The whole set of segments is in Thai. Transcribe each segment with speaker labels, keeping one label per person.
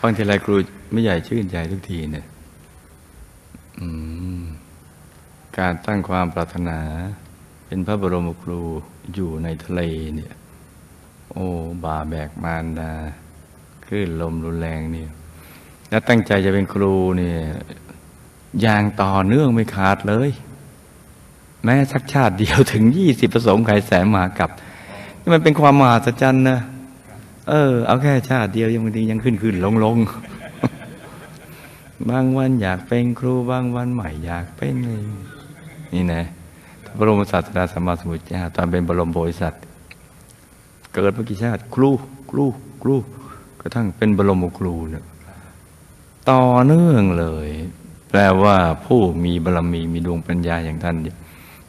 Speaker 1: ฟังทีไรครูไม่ใหญ่ชื่นใจทุกทีเนี่ยการตั้งความปรารถนา เป็นพระบรมครูอยู่ในทะเลเนี่ย โอ้บาแบกมารดาคลื่นลมรุนแรงเนี่ยแล้วตั้งใจจะเป็นครูเนี่ยอย่างต่อเนื่องไม่ขาดเลย แม้สักชาติเดียวถึงยี่สิบประสงค์ไขแสนมากับนี่มันเป็นความมหัศจรรย์นะ เออ เอาแค่ชาติเดียวยังบางทียังขึ้นขึ้นลงลงบางวันอยากเป็นครูบางวันใหม่อยากเป็นนี่นะพระบรมศาสดาสัมมาสัมพุทธเจ้าตอนเป็นบรมโพธิสัตว์เกิดมากี่ชาติ ครูครูครูกระทั่งเป็นบรมครูเนี่ยต่อเนื่องเลย แปลว่าผู้มีบารมีมีดวงปัญญาอย่างท่าน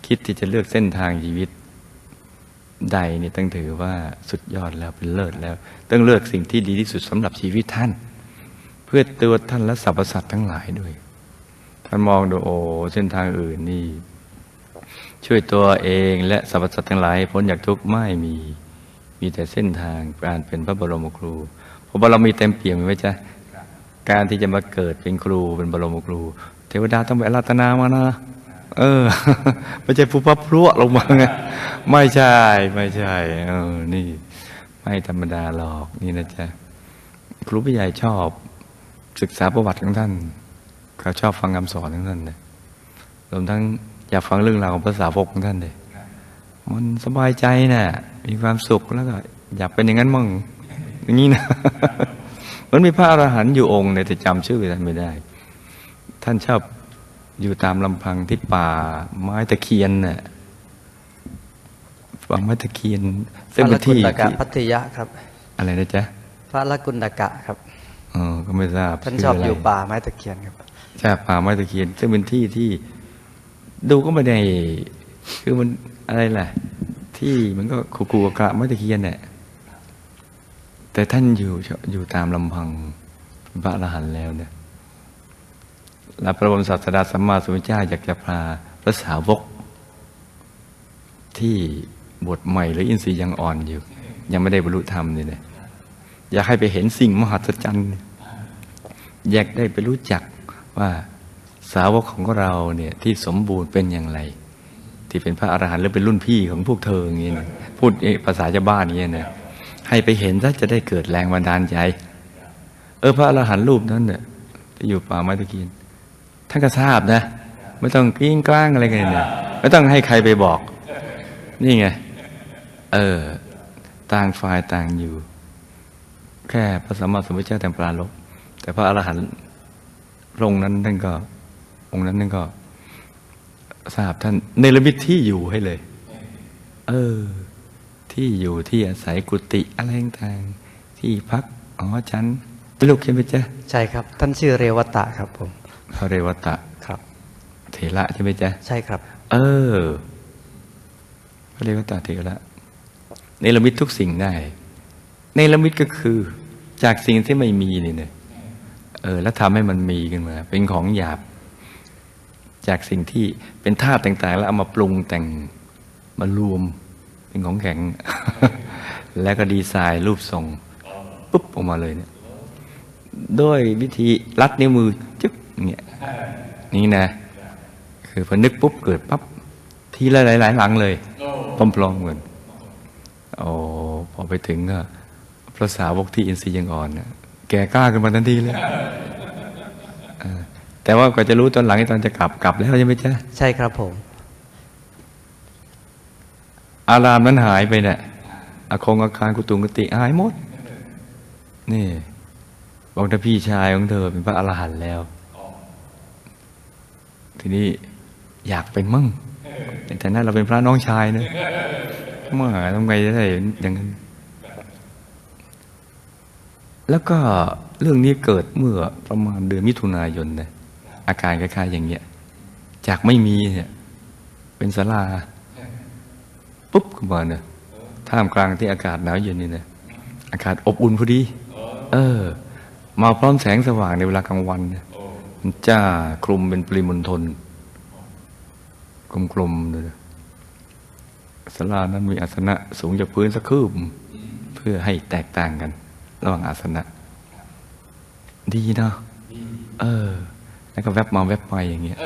Speaker 1: คิดที่จะเลือกเส้นทางชีวิต ใดนี่ต้องถือว่าสุดยอดแล้วเป็นเลิศแล้ว ต้องเลือกสิ่งที่ดีที่สุดสำหรับชีวิตท่าน เพื่อตัวท่านและสรรพสัตว์ทั้งหลายด้วย ท่านมองดูโอ้เส้นทางอื่นนี่ ช่วยตัวเองและสรรพสัตว์ทั้งหลายพ้นจากทุกข์ไม่มีมีแต่เส้นทางการเป็นพระบรมครูพระบรมีเต็มเปี่ยมไหมจ๊ะการที่จะมาเกิดเป็นครูเป็นบรมครู เทวดาต้องไปอาราธนามานะ เออไม่ใช่ผู้พับพรั่วลงมาไงไม่ใช่ไม่ใช่เออนี่ ไม่ธรรมดาหรอกนี่นะจ๊ะครูผู้ใหญ่ชอบศึกษาประวัติของท่านเขาชอบฟังคำสอนของท่านเลยรวมทั้งอยากฟังเรื่องราวของภาษาวกของท่านเลยมันสบายใจนะ่ะ มีความสุขแล้วก็ อยากเป็นอย่างนั้นมั่งอย่างนี้นะ มันมีพระอรหันต์อยู่องค์เนี่ยแต่จำชื่อท่านไม่ได้ ท่านชอบ อยู่ตามลำพังที่ป่า ไม้ตะเคียนน่ะป่าไม้ตะเคียน
Speaker 2: พ
Speaker 1: ซึ่ง
Speaker 2: ระ
Speaker 1: เป็
Speaker 2: ละ
Speaker 1: น
Speaker 2: กุ
Speaker 1: ที่
Speaker 2: ณกะ
Speaker 1: ที่
Speaker 2: พัทยะครับ
Speaker 1: อะไรนะจ๊ะ
Speaker 2: พระละกุณกะครับ
Speaker 1: อ๋อก็ไม่ทราบ
Speaker 2: ท่าน
Speaker 1: ชื่
Speaker 2: ชอบะ
Speaker 1: ไร
Speaker 2: อยู่ป่าไม้ตะเคียนครับ
Speaker 1: ใช่ป่าไม้ตะเคียน ซึ่งเป็นที่ที่ดูก็ไม่ได้คือมันอะไรล่ะ ที่มันก็คูคูกะไม้ตะเคียนเนี่ยแต่ท่านอยู่อยู่ตามลำพังเป็นพระอรหันต์แล้วเนี่ย และพระบรมศาสดาสัมมาสัมพุทธเจ้าอยากจะพาพระสาวก ที่บทใหม่หรืออินทรีย์ยังอ่อนอยู่ ยังไม่ได้บรรลุธรรมนี่นะอยากให้ไปเห็นสิ่งมหัศจรรย์อยากได้ไปรู้จักว่าสาวกของเราเนี่ยที่สมบูรณ์เป็นอย่างไร ที่เป็นพระอรหันต์หรือเป็นรุ่นพี่ของพวกเธออย่างนี้นะพูดภาษาชาวบ้านอย่างนี้นะให้ไปเห็นซะจะได้เกิดแรงบันดาลใจ เออพระอรหันต์รูปนั้นเนี่ยที่อยู่ป่าไม้ตะเคีน ท่านก็ทราบนะ ไม่ต้องกิ้งกล้างอะไรกันเนี่ยไม่ต้องให้ใครไปบอก นี่ไง เออ ต่างฝ่ายต่างอยู่ แค่พระสัมมาสัมพุทธเจ้าแต่ปราลบแต่พระอรหันต์พระองค์นั้นท่านก็ องค์นั้นท่านก็ทราบท่านเนรมิตที่อยู่ให้เลย เออ ที่อยู่ที่อาศัยกุฏิอะไรต่างที่พักอ๋อฉันเป็นลูกใช่ไหมจ๊ะ
Speaker 2: ใช่ครับ ท่านชื่อเรวตะครับผม
Speaker 1: พระเรวตะ
Speaker 2: ครับ
Speaker 1: เถระใช่ไหมจ๊ะ
Speaker 2: ใช่ครับ
Speaker 1: เออ พระเรวตะเถระเนรมิตทุกสิ่งได้เนรมิตก็คือ จากสิ่งที่ไม่มีนี่เนี่ยเออ แล้วทำให้มันมีขึ้นมา เป็นของหยาบ จากสิ่งที่เป็นธาตุต่าง ๆ แล้วเอามาปรุงแต่งมารวม เป็นของแข็ง แล้วก็ดีไซน์รูปทรงปุ๊บออกมาเลยเนี่ยด้วยวิธีรัดนิ้วมือจึ๊ก เงี้ยนี่นะ คือพอนึกปุ๊บเกิดปั๊บทีละหลาย ๆ หลังเลยพร้อมๆกันโอ้พอไปถึงก็พระสาวกที่อินทรีย์ยังอ่อนเนี่ยแกกล้าขึ้นมาทันทีเลยเออแต่ว่าก็จะรู้ตอนหลังตอนจะกลับกลับแล้วใช่ไหมจ๊ะ
Speaker 2: ใช่ครับผม
Speaker 1: อารามนั้นหายไปเนี่ยอาคงอาคารกุตุงกุติหายหมด นี่บอกถ้าพี่ชายของเธอเป็นพระอรหันต์แล้ว ทีนี้อยากเป็นมั่งในฐานะเราเป็นพระน้องชายนะเมื่อทำไงจะได้อย่างนั้น แล้วก็เรื่องนี้เกิดเมื่อประมาณเดือนมิถุนายนนะอาการคล้ายๆอย่างเงี้ย จากไม่มีเนี่ยเป็นศาลาปุ๊บขึ้นมาเนี่ยท่ามกลางที่อากาศหนาวเย็นนี่นะอากาศอบอุ่นพอดี เออ มาพร้อมแสงสว่างในเวลากลางวันเนี่ย มันจ้าคลุมเป็นปริมณฑลกลมๆเลยนะศาลานั้นมีอาสนะสูงจากพื้นสักคืบ เพื่อให้แตกต่างกัน ระหว่างอาสนะ ดีเนาะเออ แล้วก็แวบมาแวบไปอย่างเงี้ย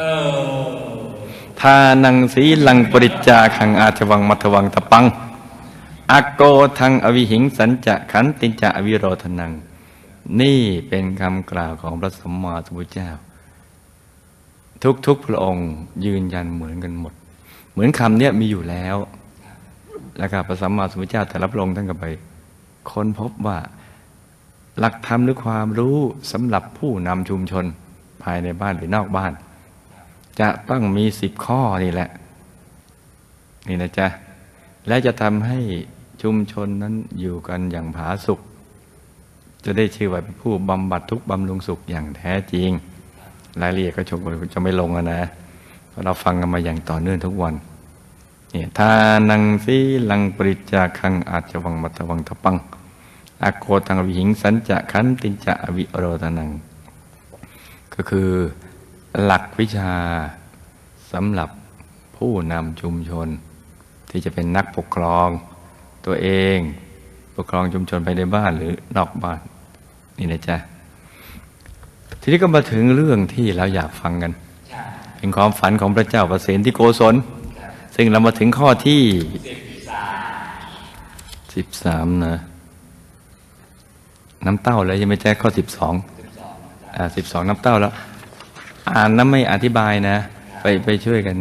Speaker 1: ทานังสีลังปริจจาขังอาชวังมัทวังตะปังอากโกทังอวิหิงสัญจะขันติจะอวิโรธนัง นี่เป็นคำกล่าวของพระสมมาสมุทธเจ้า ทุกๆพระองค์ยืนยันเหมือนกันหมด เหมือนคำเนี้ยมีอยู่แล้ว แล้วก็พระสัมมาสัมพุทธเจ้าแต่ละพระองค์ท่านก็ไปค้นพบว่า หลักธรรมหรือความรู้สำหรับผู้นำชุมชนภายในบ้านหรือนอกบ้าน จะต้องมีสิบข้อนี่แหละ นี่นะจ๊ะและจะทำให้ชุมชนนั้นอยู่กันอย่างผาสุก จะได้ชื่อว่าเป็นผู้บำบัดทุกบำรุงสุขอย่างแท้จริง รายละเอียดก็ชมจะไม่ลงอะนะเพราะเราฟังกันมาอย่างต่อเนื่องทุกวันเนี่ยทานังสีลังปริจาคังอาจจะวังมัตวังทปังอโกตังวิหิงสัญจะขันติจะวิโรธนัง ก็คือหลักวิชาสำหรับผู้นำชุมชน ที่จะเป็นนักปกครองตัวเอง ปกครองชุมชนไปในบ้านหรือนอกบ้าน นี่นะจ๊ะ ทีนี้ก็มาถึงเรื่องที่เราอยากฟังกัน เป็นความฝันของพระเจ้าประเสนที่โกศล ซึ่งเรามาถึงข้อที่สิบสามนะ น้ำเต้าเลยยังไม่แจ้ข้อสิบสองอ่าสิบสองน้ำเต้าแล้ว อ่านน้ำไม่อธิบายนะ ไปไปช่วยกัน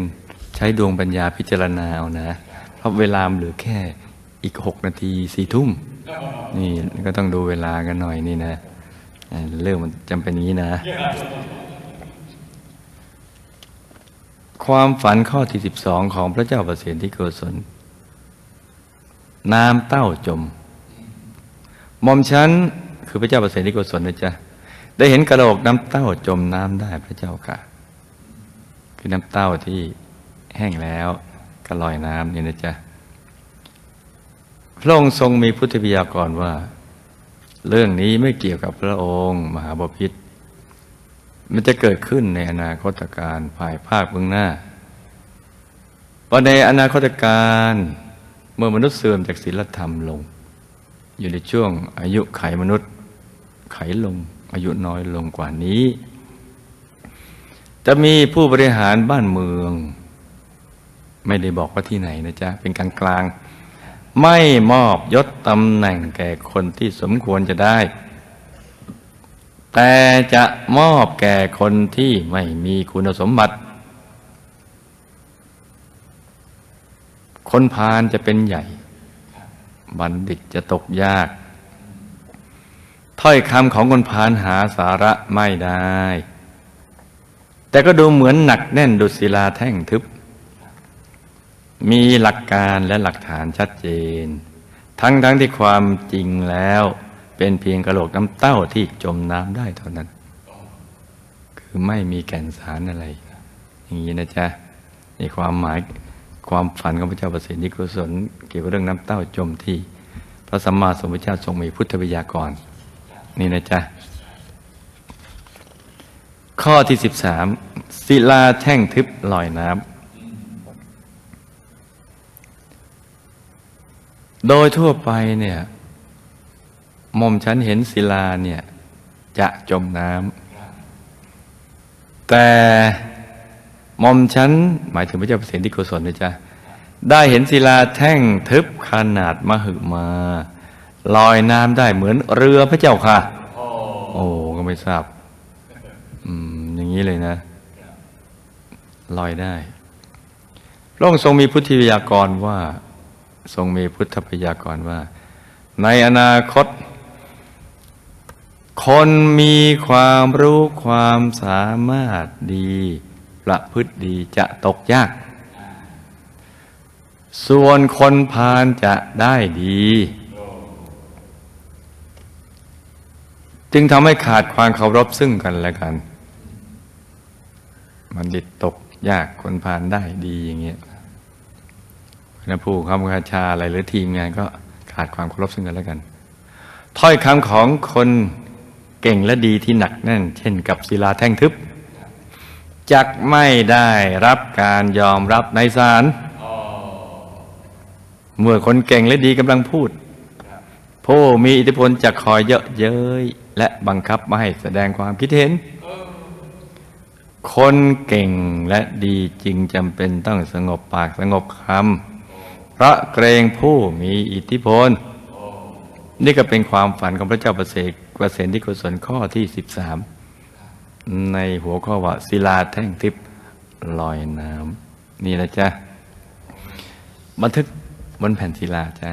Speaker 1: ใช้ดวงปัญญาพิจารณาเอานะ เพราะเวลาเหลือแค่อีกหกนาทีสี่ทุ่ม นี่ก็ต้องดูเวลากันหน่อยนี่นะเรื่องมันจำเป็นนี้นะ ความฝันข้อที่สิบสองของพระเจ้าประเสนที่โกศลน้ำเต้าจมมอมฉันคือพระเจ้าประเสนที่โกศลนะจ๊ะได้เห็นกระโหลกน้ำเต้าจมน้ำได้พระเจ้าค่ะ คือน้ำเต้าที่แห้งแล้วก็ลอยน้ำนี่นะจ๊ะ พระองค์ทรงมีพุทธวิยากรว่า เรื่องนี้ไม่เกี่ยวกับพระองค์ มหาบพิตรมันจะเกิดขึ้นในอนาคตการภายภาคเบื้องหน้าพราในอนาคตการเมื่อมนุษย์เสื่อมจากศีลธรรมลง อยู่ในช่วงอายุไขมนุษย์ไขลง อายุน้อยลงกว่านี้ จะมีผู้บริหารบ้านเมือง ไม่ได้บอกว่าที่ไหนนะจ๊ะ เป็นกลางกลาง ไม่มอบยศตำแหน่งแก่คนที่สมควรจะได้ แต่จะมอบแก่คนที่ไม่มีคุณสมบัติ คนพาลจะเป็นใหญ่ บัณฑิตจะตกยาก ถ้อยคำของคนพาลหาสาระไม่ได้ แต่ก็ดูเหมือนหนักแน่นดุจศิลาแท่งทึบ มีหลักการและหลักฐานชัดเจน ทั้งทั้งที่ความจริงแล้วเป็นเพียงกระโหลกน้ำเต้าที่จมน้ำได้เท่านั้น คือไม่มีแก่นสารอะไร อย่างนี้นะจ๊ะในความหมายความฝันของพระเจ้าประสิทธิกุศลเกี่ยวกับเรื่องน้ำเต้าจมที่ พระสัมมาสัมพุทธเจ้าทรงมีพุทธวิยากร นี่นะจ๊ะ ข้อที่สิบสามศิลาแท่งทึบลอยน้ำ โดยทั่วไปเนี่ยมอมฉันเห็นศิลาเนี่ยจะจมน้ำแต่มอมฉันหมายถึงพระเจ้าเปรที่โกศลนะจ๊ะได้เห็นศิลาแท่งทึบขนาดมหึมา ลอยน้ำได้เหมือนเรือพระเจ้าค่ะ โอ้ก็ไม่ทราบอืมอย่างนี้เลยนะ ลอยได้พระองค์ทรงมีพุทธิวิยากรว่า ทรงมีพุทธพยากรว่า ในอนาคต คนมีความรู้ความสามารถดี ประพฤติดีจะตกยาก ส่วนคนพาลจะได้ดี จึงทำให้ขาดความเคารพซึ่งกันและกัน มันดิดตกยากคนพาลได้ดีอย่างเงี้ย นะผู้คำคาชาอะไรหรือทีมงานก็ขาดความเคารพซึ่งกันและกัน ถ้อยคำของคนเก่งและดีที่หนักแน่น เช่นกับศิลาแท่งทึบจักไม่ได้รับการยอมรับในศาลเมื่อคนเก่งและดีกำลังพูดผู้มีอิทธิพลจะคอยเยอะเย้ยและบังคับไม่ให้แสดงความคิดเห็น คนเก่งและดีจริงจำเป็นต้องสงบปากสงบคำ เพราะเกรงผู้มีอิทธิพล นี่ก็เป็นความฝันของพระเจ้าประเสกประเสนที่กุศลข้อที่ 13 ในหัวข้อว่าศิลาแท่งทิพย์ลอยน้ำนี่นะจ๊ะบันทึกบนแผ่นศิลาจ้า